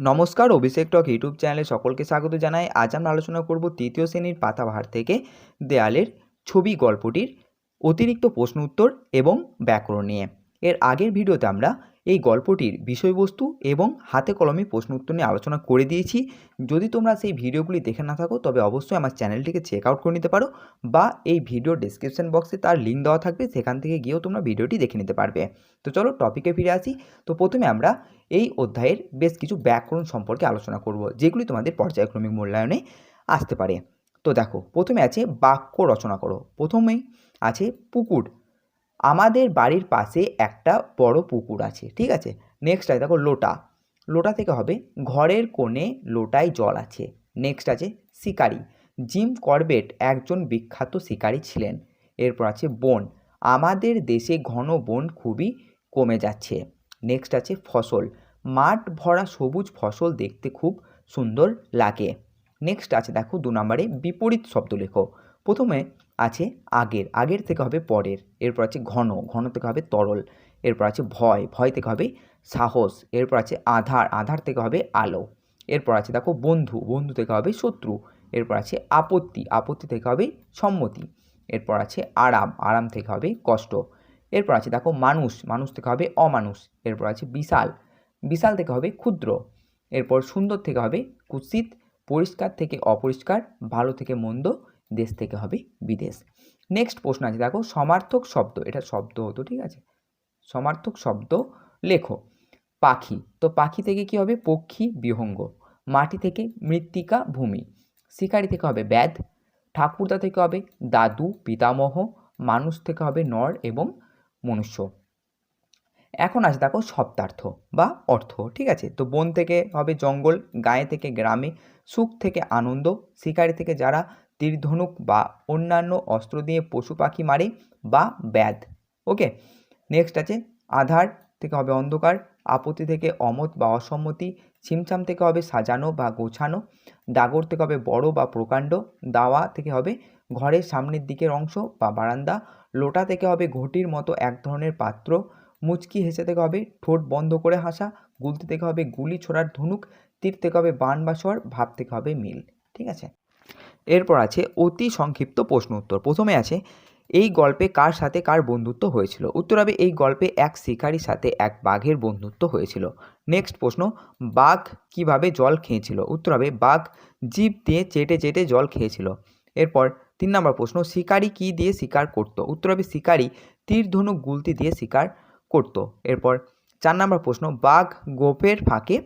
নমস্কার, অভিষেক টক ইউটিউব চ্যানেলে সকলকে স্বাগত জানাই। আজ আমরা আলোচনা করব তৃতীয় শ্রেণির পাতাবাহার থেকে দেয়ালের ছবি গল্পটির অতিরিক্ত প্রশ্ন উত্তর এবং ব্যাকরণ নিয়ে। এর আগের ভিডিওতে আমরা এই গল্পটির বিষয়বস্তু এবং হাতে কলমে প্রশ্ন উত্তর নিয়ে আলোচনা করে দিয়েছি। যদি তোমরা সেই ভিডিওগুলি দেখে না থাকো, তবে অবশ্যই আমার চ্যানেলটিকে চেক আউট করে নিতে পারো বা এই ভিডিও ডিসক্রিপশন বক্সে তার লিঙ্ক দেওয়া থাকবে, সেখান থেকে গিয়েও তোমরা ভিডিওটি দেখে নিতে পারবে। তো চলো টপিকে ফিরে আসি। তো প্রথমে আমরা এই অধ্যায়ের বেশ কিছু ব্যাকরণ সম্পর্কে আলোচনা করব, যেগুলি তোমাদের পর্যায়ক্রমিক মূল্যায়নে আসতে পারে। তো দেখো, প্রথমে আছে বাক্য রচনা করো। প্রথমেই আছে পুকুর। আমাদের বাড়ির পাশে একটা বড় পুকুর আছে, ঠিক আছে? নেক্সট আছে, দেখো লোটা। লোটা থেকে হবে, ঘরের কোণে লোটায় জল আছে। নেক্সট আছে, শিকারি। জিম করবেট একজন বিখ্যাত শিকারী ছিলেন। এরপর আছে বন। আমাদের দেশে ঘন বন খুবই কমে যাচ্ছে। নেক্সট আছে ফসল। মাঠ ভরা সবুজ ফসল দেখতে খুব সুন্দর লাগে। নেক্সট আছে, দেখো দু নম্বরে বিপরীত শব্দ লেখো। প্রথমে আছে আগের আগের থেকে হবে পরের এরপর আছে ঘন ঘন থেকে হবে তরল এরপর আছে ভয় ভয় থেকে হবে সাহস এরপর আছে আধার আধার থেকে হবে আলো এরপর আছে দেখো বন্ধু বন্ধু থেকে হবে শত্রু এরপর আছে আপত্তি আপত্তি থেকে হবে সম্মতি এরপর আছে আরাম আরাম থেকে হবে কষ্ট এরপর আছে দেখো মানুষ মানুষ থেকে হবে অমানুষ এরপর আছে বিশাল বিশাল থেকে হবে ক্ষুদ্র এরপর সুন্দর থেকে হবে কুৎসিত পরিষ্কার থেকে অপরিষ্কার ভালো থেকে মন্দ দেশ থেকে হবে বিদেশ। নেক্সট প্রশ্ন আছে, দেখো, সমার্থক শব্দ, এটা শব্দ হতো, ঠিক আছে? সমার্থক শব্দ লেখো। পাখি, তো পাখি থেকে কি হবে? পক্ষী, বিহঙ্গ। মাটি থেকে মৃত্তিকা, ভূমি। শিকারি থেকে হবে ব্যাধ। ঠাকুরদা থেকে হবে দাদু, পিতামহ। মানুষ থেকে হবে নর এবং মনুষ্য। এখন আসে দেখো, শব্দার্থ বা অর্থ, ঠিক আছে? তো বন থেকে হবে জঙ্গল, গায়ে থেকে গ্রামে, সুখ থেকে আনন্দ, শিকারি থেকে যারা তীর ধনুক বা অন্যান্য অস্ত্র দিয়ে পশু পাখি মারে বা ব্যাধ। ওকে নেক্সট আছে আধার থেকে হবে অন্ধকার, আপত্তি থেকে অমত বা অসম্মতি, ছিমছাম থেকে হবে সাজানো বা গোছানো, ডাগর থেকে হবে বড় বা প্রকাণ্ড, দাওয়া থেকে হবে ঘরের সামনের দিকের অংশ বা বারান্দা, লোটা থেকে হবে ঘটির মতো এক ধরনের পাত্র, মুচকি হেসে থেকে হবে ঠোঁট বন্ধ করে হাসা, গুলতি থেকে হবে গুলি ছোড়ার ধনুক, তীর থেকে হবে বান বা ভাব থেকে হবে মিল। ঠিক আছে? এরপর আছে অতি সংক্ষিপ্ত প্রশ্ন উত্তর। প্রথমে আছে, এই গল্পে কার সাথে কার বন্ধুত্ব হয়েছিল? উত্তর হবে, এই গল্পে এক শিকারীর সাথে এক বাঘের বন্ধুত্ব হয়েছিল। নেক্সট প্রশ্ন, বাঘ কীভাবে জল খেয়েছিল? উত্তর হবে, বাঘ জিভ দিয়ে চেটে চেটে জল খেয়েছিল। এরপর তিন নম্বর প্রশ্ন, শিকারি কি দিয়ে শিকার করত? উত্তর হবে, শিকারি তীর ধনুক গুলতি দিয়ে শিকার করত। এরপর চার নম্বর প্রশ্ন, বাঘ গোপের ফাঁকে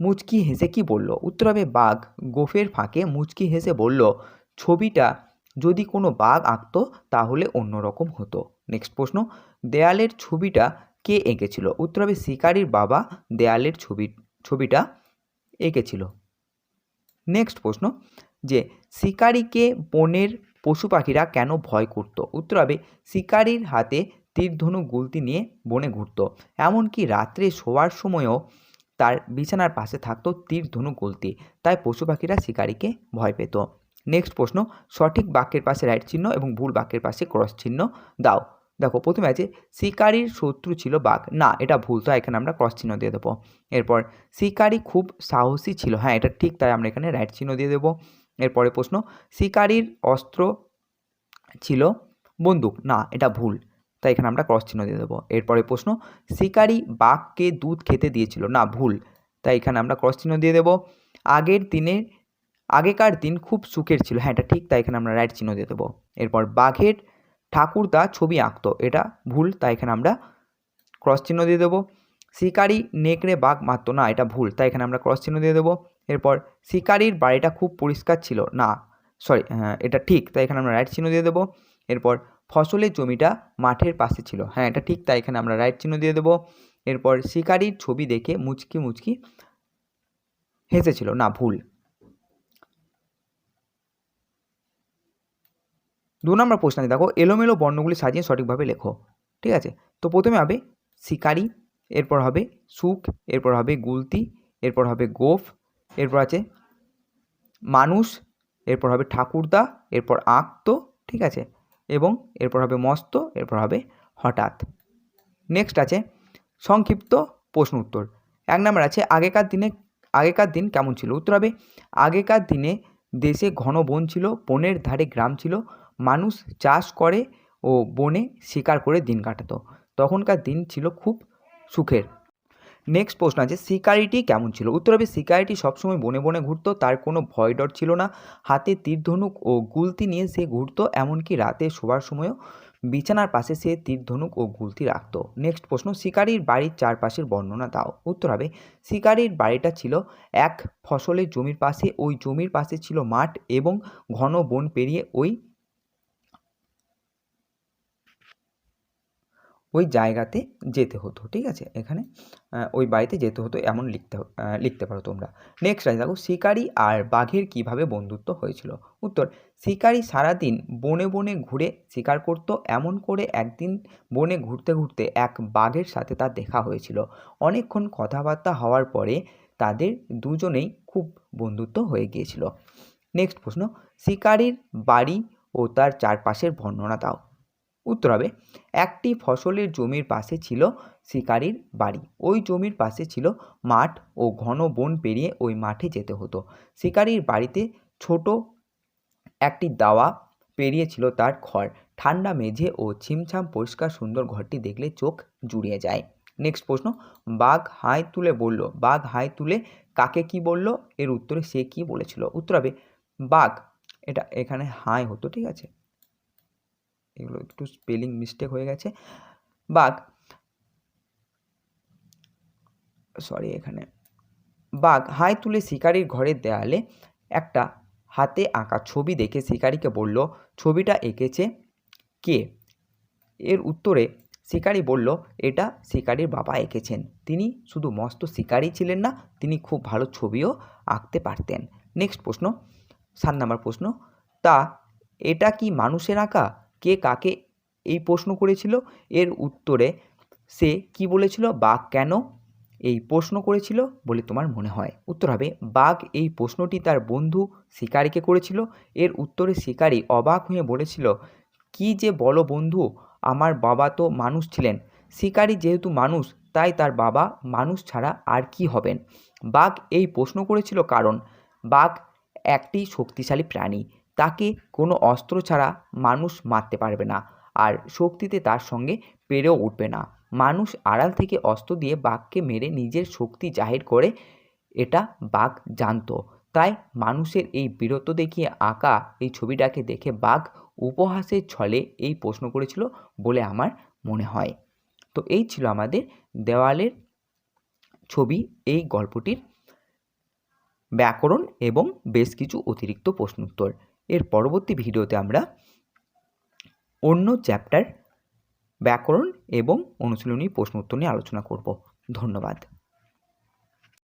মুচকি হেসে কি বলল? উত্তর হবে বাঘ। গোফের ফাঁকে মুচকি হেসে বলল, ছবিটা যদি কোনো বাঘ আঁকতো, তাহলে অন্যরকম হতো। নেক্সট প্রশ্ন, দেয়ালের ছবিটা কে এঁকেছিল? উত্তর হবে শিকারির বাবা, দেয়ালের ছবি, ছবিটা এঁকেছিল। নেক্সট প্রশ্ন, যে শিকারিকে বনের পশু পাখিরা কেন ভয় করত? উত্তর হবে, শিকারির হাতে তীরধনু গুলতি নিয়ে বনে ঘুরত। এমনকি রাত্রে শোয়ার সময়ও তার বিছানার পাশে থাকতো তীর ধনু গলতি। তাই পশু পাখিরা শিকারিকে ভয় পেত। নেক্সট প্রশ্ন, সঠিক বাক্যের পাশে রাইট চিহ্ন এবং ভুল বাক্যের পাশে ক্রস চিহ্ন দাও। দেখো, প্রথমে আছে, শিকারির শত্রু ছিল বাঘ। না, এটা ভুল, তো এখানে আমরা ক্রস চিহ্ন দিয়ে দেবো। এরপর, শিকারি খুব সাহসী ছিল। হ্যাঁ এটা ঠিক, তাই আমরা এখানে রাইট চিহ্ন দিয়ে দেবো। এরপরে প্রশ্ন, শিকারির অস্ত্র ছিল বন্দুক। না, এটা ভুল। তাই এখানে আমরা ক্রস চিহ্ন দিয়ে দেবো। এরপরে প্রশ্ন, শিকারি বাঘকে দুধ খেতে দিয়েছিল। না, ভুল। তাই এখানে আমরা ক্রস চিহ্ন দিয়ে দেবো। আগের দিনে, আগেকার দিন খুব সুখের ছিল। হ্যাঁ এটা ঠিক, তাই এখানে আমরা রাইট চিহ্ন দিয়ে দেবো। এরপর, বাঘের ঠাকুরদা ছবি আঁকতো। এটা ভুল, তাই এখানে আমরা ক্রস চিহ্ন দিয়ে দেবো। শিকারি নেকড়ে বাঘ মারতো। না, এটা ভুল, তাই এখানে আমরা ক্রস চিহ্ন দিয়ে দেবো। এরপর, শিকারির বাড়িটা খুব পরিষ্কার ছিল। না সরি হ্যাঁ এটা ঠিক, তাই এখানে আমরা রাইট চিহ্ন দিয়ে দেবো। এরপর ফসলের জমিটা মাঠের পাশে ছিল। হ্যাঁ এটা ঠিক তাই, এখানে আমরা রাইট চিহ্ন দিয়ে দেবো। এরপর শিকারির ছবি দেখে মুচকি মুচকি হেসেছিল। না, ভুল। দু নম্বর প্রশ্ন দেখো, এলোমেলো বর্ণগুলি সাজিয়ে সঠিকভাবে লেখো, ঠিক আছে? তো প্রথমে হবে শিকারি, এরপর হবে সুখ, এরপর হবে গুলতি, এরপর হবে গোফ, এরপর আছে মানুষ, এরপর হবে ঠাকুরদা, এরপর আঁকতো ঠিক আছে? এবং এরপর হবে মস্ত, এরপর হবে হঠাৎ। নেক্সট আছে সংক্ষিপ্ত প্রশ্ন উত্তর। এক নম্বর আছে আগেকার দিনে, আগেকার দিন কেমন ছিল? উত্তর হবে আগেকার দিনে দেশে ঘন বন ছিল, বনের ধারে গ্রাম ছিল, মানুষ চাষ করে ও বনে শিকার করে দিন কাটাতো। তখনকার দিন ছিল খুব সুখের। নেক্সট প্রশ্ন আছে, শিকারিটি কেমন ছিল? উত্তর হবে, শিকারিটি সবসময় বনে বনে ঘুরতো, তার কোনো ভয় ডর ছিল না। হাতে তীরধনুক ও গুলতি নিয়ে সে ঘুরতো, এমনকি রাতে শোবার সময়ও বিছানার পাশে সে তীরধনুক ও গুলতি রাখতো। নেক্সট প্রশ্ন, শিকারির বাড়ির চারপাশের বর্ণনা দাও। উত্তর হবে, শিকারির বাড়িটা ছিল এক ফসলের জমির পাশে, ওই জমির পাশে ছিল মাঠ এবং ঘন বন পেরিয়ে ওই ওই জায়গাতে যেতে হতো, ঠিক আছে? এখানে ওই বাড়িতে যেতে হতো, এমন লিখতে লিখতে পারো তোমরা। নেক্সট আছে দেখো, শিকারি আর বাঘের কীভাবে বন্ধুত্ব হয়েছিল? উত্তর, শিকারি সারাদিন বনে বনে ঘুরে শিকার করত, এমন করে একদিন বনে ঘুরতে ঘুরতে এক বাঘের সাথে তার দেখা হয়েছিল। অনেকক্ষণ কথাবার্তা হওয়ার পরে তাদের দুজনেই খুব বন্ধুত্ব হয়ে গিয়েছিল। নেক্সট প্রশ্ন, শিকারির বাড়ি ও তার চারপাশের বর্ণনা দাও। উত্তর হবে, একটি ফসলের জমির পাশে ছিল শিকারির বাড়ি। ওই জমির পাশে ছিল মাঠ ও ঘন বন পেরিয়ে ওই মাঠে যেতে হতো। শিকারির বাড়িতে ছোট একটি দাওয়া পেরিয়ে ছিল তার ঘর ঠান্ডা মেঝে ও ছিমছাম পরিষ্কার সুন্দর ঘরটি দেখলে চোখ জুড়িয়ে যায়। নেক্সট প্রশ্ন, বাঘ হাই তুলে বলল, বাঘ হাই তুলে কাকে কি বলল? এর উত্তরে সে কি বলেছিল? উত্তর হবে, বাঘ। এটা এখানে হাই হতো, ঠিক আছে? এগুলো একটু স্পেলিং মিস্টেক হয়ে গেছে। বাঘ। সরি এখানে। বাঘ, হাই তুলে শিকারির ঘরের দেয়ালে একটা হাতে আঁকা ছবি দেখে শিকারিকে বলল, ছবিটা এঁকেছে কে? এর উত্তরে শিকারি বলল, এটা শিকারির বাবা এঁকেছেন। তিনি শুধু মস্ত শিকারি ছিলেন না, তিনি খুব ভালো ছবিও আঁকতে পারতেন। নেক্সট প্রশ্ন, সাত নম্বর প্রশ্ন, তা এটা কি মানুষের আঁকা? কে কাকে এই প্রশ্ন করেছিল? এর উত্তরে সে কি বলেছিল? বাঘ কেন এই প্রশ্ন করেছিল বলে তোমার মনে হয়? উত্তর হবে, বাঘ এই প্রশ্নটি তার বন্ধু শিকারিকে করেছিল। এর উত্তরে শিকারি অবাক হয়ে বলেছিল, কি যে বলো বন্ধু, আমার বাবা তো মানুষ ছিলেন। শিকারি যেহেতু মানুষ, তাই তার বাবা মানুষ ছাড়া আর কি হবেন? বাঘ এই প্রশ্ন করেছিল কারণ, বাঘ একটি শক্তিশালী প্রাণী। তাকে কোনো অস্ত্র ছাড়া মানুষ মারতে পারবে না আর শক্তিতে তার সঙ্গে পেরেও উঠবে না। মানুষ আড়াল থেকে অস্ত্র দিয়ে বাঘকে মেরে নিজের শক্তি জাহির করে এটা বাঘ জানতো। তাই মানুষের এই বীরত্ব দেখিয়ে আঁকা এই ছবিটাকে দেখে বাঘ উপহাসের ছলে এই প্রশ্ন করেছিল বলে আমার মনে হয়। তো এই ছিল আমাদের দেওয়ালের ছবি, এই গল্পটির ব্যাকরণ এবং বেশ কিছু অতিরিক্ত প্রশ্নোত্তর। এর পরবর্তী ভিডিওতে আমরা অন্য চ্যাপ্টার ব্যাকরণ এবং অনুশীলনী প্রশ্ন উত্তর নিয়ে আলোচনা করব। ধন্যবাদ।